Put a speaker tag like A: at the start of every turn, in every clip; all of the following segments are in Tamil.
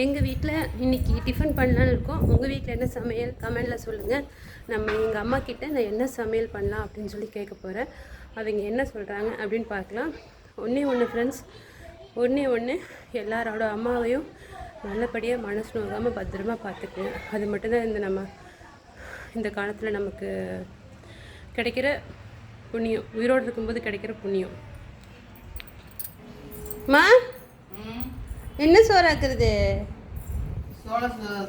A: எங்கள் வீட்டில் இன்னைக்கு டிஃபன் பண்ணலான்னு இருக்கோம். உங்கள் வீட்டில் என்ன சமையல்? கமெண்டில் சொல்லுங்கள் நம்ம எங்கள் அம்மா கிட்ட நான் என்ன சமையல் பண்ணலாம் அப்படின்னு சொல்லி கேட்க போகிறேன் அவங்க என்ன சொல்கிறாங்க அப்படின்னு பார்க்கலாம். ஒன்றே ஒன்று ஃப்ரெண்ட்ஸ் ஒன்றே ஒன்று எல்லாரோட அம்மாவையும் நல்லபடியாக மனசு நோகாமல் பத்திரமா பார்த்துக்குங்க. அது மட்டும்தான் இந்த நம்ம இந்த காலத்தில் நமக்கு கிடைக்கிற புண்ணியம். உயிரோடு இருக்கும்போது கிடைக்கிற புண்ணியம். மா? என்ன சோறாக்குறது
B: சோள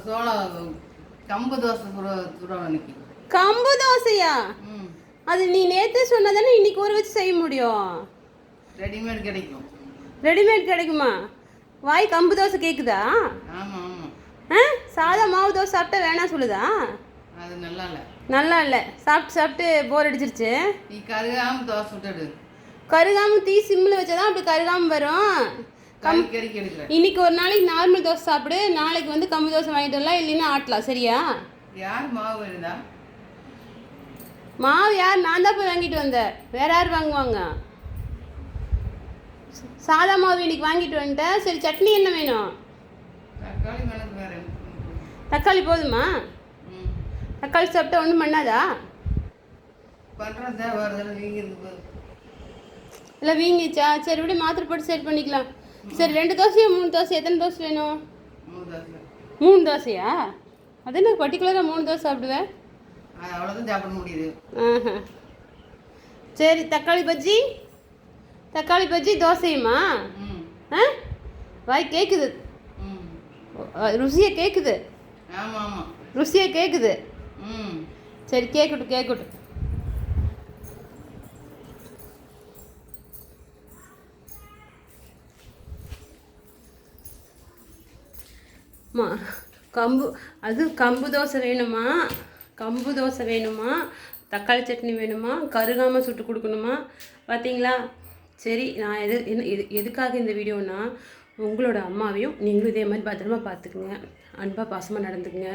B: சோள கம்பு தோசை சுட சுடணும் இன்னைக்கு
A: கம்பு தோசையா? அது நீ நேற்று சொன்னதானே இன்னைக்கு ஊற வச்சு செய்ய முடியும்.
B: ரெடிமேட் கிடைக்கும்.
A: ரெடிமேட் கிடைக்குமா? வாய் கம்பு தோசை
B: ஆமாம்
A: ஆ? சாதா மாவு தோசை சாப்பிட்டா வேணாம் சொல்லுதா?
B: அது நல்லா இல்லை
A: நல்லா இல்லை சாப்பிட்டு சாப்பிட்டு போர் அடிச்சிருச்சு.
B: நீ கருகாம தோசை சுட்டுடு.
A: கருகாம தீ சிம்மில் வச்சாதான் அப்படி கருகாம வரும்.
B: எடுக்கிற
A: இன்னைக்கு ஒரு நாளைக்கு நார்மல் தோசை சாப்பிடு நாளைக்கு வந்து கம்பு தோசை வாங்கிட்டு வரலாம் இல்லைன்னா ஆட்டலாம் சரியா?
B: யார் மாவு வருதா?
A: மாவு யார்? நான் தான் போய் வாங்கிட்டு வந்தேன். வேற யார் வாங்குவாங்க? சாதா மாவு இன்னைக்கு வாங்கிட்டு வந்துட்டேன். சரி சட்னி என்ன வேணும்?
B: தக்காளி
A: போதுமா. தக்காளி சாப்பிட்டா ஒன்றும் பண்ணாதா? இல்லை வீங்கிச்சா? சரி விட மாத்திரை போட்டு சரி பண்ணிக்கலாம். சரி ரெண்டு தோசையா மூணு தோசை எத்தனை தோசை வேணும்?
B: மூணு தோசை
A: மூணு தோசையா? அது என்ன பர்டிகுலராக மூணு தோசை சாப்பிடுவேன்
B: அவ்வளோதான் சாப்பிட முடியுது.
A: ஆஹா. சரி தக்காளி பஜ்ஜி? தக்காளி பஜ்ஜி தோசையுமா? ஆ? வாய் கேட்குது ருசியை கேட்குது ருசியை கேட்குது சரி கேட்கட்டும் கேட்கட்டும் மா கம்பு அது கம்பு தோசை வேணுமா? கம்பு தோசை வேணுமா? தக்காளி சட்னி வேணுமா? கருகாமல் சுட்டு கொடுக்கணுமா? பார்த்தீங்களா சரி நான் எது என்ன எது எதுக்காக இந்த வீடியோனா உங்களோட அம்மாவையும் நீங்களும் இதே மாதிரி பத்திரமா பார்த்துக்குங்க. அன்பாக பாசமாக நடந்துக்குங்க.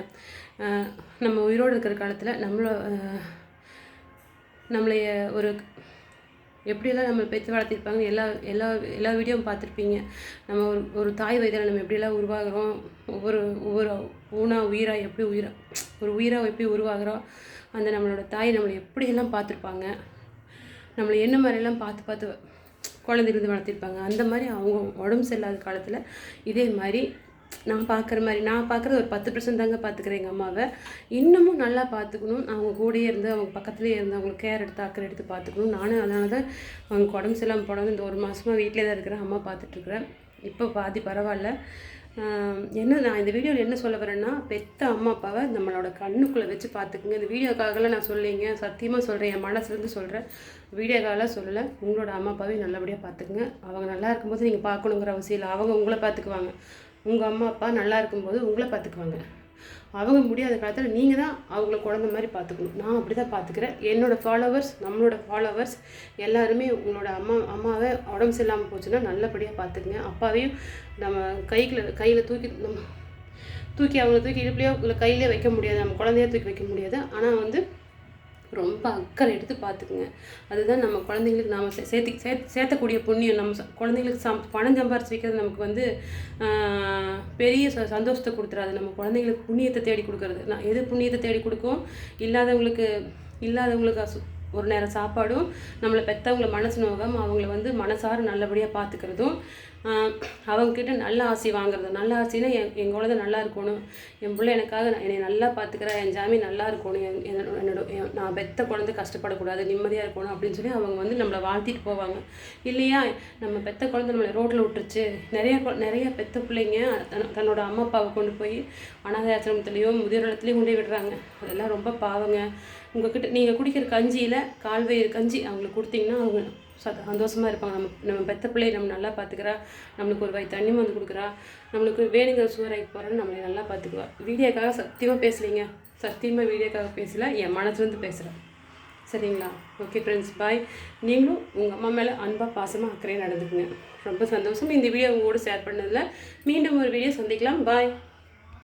A: நம்ம உயிரோடு இருக்கிற காலத்தில் நம்மள நம்மளைய ஒரு எப்படியெல்லாம் நம்ம பெற்று வளர்த்திருப்பாங்க எல்லா எல்லா எல்லா வீடியோவும் பார்த்துருப்பீங்க. நம்ம ஒரு ஒரு தாய் வயதில் நம்ம எப்படியெல்லாம் உருவாகிறோம் ஒவ்வொரு ஒவ்வொரு ஊனா உயிராக எப்படி உயிராக ஒரு உயிராக எப்படி உருவாகிறோம் அந்த நம்மளோட தாய் நம்மளை எப்படியெல்லாம் பார்த்துருப்பாங்க நம்மளை என்ன மாதிரியெல்லாம் பார்த்து பார்த்து குழந்தையிலேருந்து வளர்த்திருப்பாங்க அந்த மாதிரி அவங்க உடம்பு சரியில்லாத காலத்தில் இதே மாதிரி நான் பார்க்குற மாதிரி நான் பார்க்குறது ஒரு பத்து பர்சன்ட் தாங்க பார்த்துக்கிறேன் எங்கள் அம்மாவை. இன்னமும் நல்லா பார்த்துக்கணும். அவங்க கூடயே இருந்து அவங்க பக்கத்துலேயே இருந்து அவங்களுக்கு கேர் எடுத்து அக்கறை எடுத்து பார்த்துக்கணும். நானும் அதனால தான் அவங்க உடம்பு சரியில்லாமல் போனது இந்த ஒரு மாதமாக வீட்டிலே தான் இருக்கிறேன் அம்மா பார்த்துட்ருக்குறேன் இப்போ பாதி பரவாயில்ல. என்ன நான் இந்த வீடியோவில் என்ன சொல்ல வரேன்னா பெத்த அம்மா அப்பாவை நம்மளோட கண்ணுக்குள்ளே வச்சு பார்த்துக்குங்க. இந்த வீடியோக்காகலாம் நான் சொல்லிங்க சத்தியமாக சொல்கிறேன் என் மனசுலேருந்து சொல்கிறேன் வீடியோக்காகலாம் சொல்லலை. உங்களோட அம்மா அப்பாவையும் நல்லபடியாக பார்த்துக்குங்க. அவங்க நல்லா இருக்கும்போது நீங்கள் பார்க்கணுங்கிற அவசியம் இல்லை. அவங்க உங்களை பார்த்துக்குவாங்க. உங்கள் அம்மா அப்பா நல்லா இருக்கும்போது உங்களை பார்த்துக்குவாங்க. அவங்க முடியாத காலத்தில் நீங்கள் தான் அவங்கள குழந்த மாதிரி பார்த்துக்கணும். நான் அப்படி தான் பார்த்துக்கிறேன். என்னோடய ஃபாலோவர்ஸ் நம்மளோட ஃபாலோவர்ஸ் எல்லாருமே உங்களோட அம்மா அம்மாவை உடம்பு சரியில்லாமல் போச்சுன்னா நல்லபடியாக பார்த்துக்குங்க. அப்பாவையும் நம்ம கையில் கையில் தூக்கி நம்ம தூக்கி அவங்கள தூக்கி இடுப்புலையோ இல்லை கையிலே வைக்க முடியாது. நம்ம குழந்தைய தூக்கி வைக்க முடியாது. ஆனால் வந்து ரொம்ப அக்கறை எடுத்து பார்த்துக்குங்க. அதுதான் நம்ம குழந்தைங்களுக்கு நாம் சேர்த்து சேர்த்து சேர்த்தக்கூடிய புண்ணியம். நம்ம குழந்தைங்களுக்கு சம் பணம் சம்பாரிச்சு வைக்கிறது நமக்கு வந்து பெரிய ச சந்தோஷத்தை கொடுத்துறாது. நம்ம குழந்தைங்களுக்கு புண்ணியத்தை தேடி கொடுக்கறது. நான் எது புண்ணியத்தை தேடி கொடுக்கும்? இல்லாதவங்களுக்கு இல்லாதவங்களுக்கு அசு- ஒரு நேரம் சாப்பாடும் நம்மளை பெற்றவங்கள மனசு நோகாமல் அவங்கள வந்து மனசார நல்லபடியாக பார்த்துக்கிறதும் அவங்கக்கிட்ட நல்ல ஆசை வாங்குறது. நல்ல ஆசைன்னா என் என் குழந்தை நல்லா இருக்கணும். என் பிள்ளை எனக்காக நான் என்னை நல்லா பார்த்துக்கிறா என் ஜாமி நல்லா இருக்கணும். என் என்னோட என்னோட என் நான் பெத்த குழந்தை கஷ்டப்படக்கூடாது நிம்மதியாக இருக்கணும் அப்படின்னு சொல்லி அவங்க வந்து நம்மளை வாழ்த்திட்டு போவாங்க. இல்லையா? நம்ம பெத்த குழந்தை நம்மளை ரோட்டில் விட்டுருச்சு. நிறைய கொ- நிறைய பெத்த பிள்ளைங்க தன் தன்னோட அம்மா அப்பாவை கொண்டு போய் அனாதை ஆசிரமத்துலேயோ முதியோர் இடத்துலையும் கொண்டு விடுறாங்க. அதெல்லாம் ரொம்ப பாவங்க. உங்ககிட்ட நீங்கள் குடிக்கிற கஞ்சியில் கால்வயிறு கஞ்சி அவங்களுக்கு கொடுத்தீங்கன்னா அவங்க சந்தோஷமாக இருப்பாங்க. நம்ம நம்ம பெத்த பிள்ளையை நம்ம நல்லா பார்த்துக்கிறா நம்மளுக்கு ஒரு வாய் தண்ணி வந்து கொடுக்குறா. நம்மளுக்கு வேணுங்கிற சூறாய்க்கு போகிறோன்னு நம்மளை நல்லா பார்த்துக்குவா வீடியோக்காக சத்தியமாக பேசலைங்க. சத்தியமாக வீடியோக்காக பேசல. என் மனசுலேருந்து பேசுகிறேன் சரிங்களா? ஓகே ஃப்ரெண்ட்ஸ் பாய் நீங்களும் உங்கள் அம்மா மேலே அன்பாக பாசமாக அக்கறையாக நடந்துக்குங்க. ரொம்ப சந்தோஷம். இந்த வீடியோ உங்களோட ஷேர் பண்ணதில் மீண்டும் ஒரு வீடியோ சந்திக்கலாம். பாய்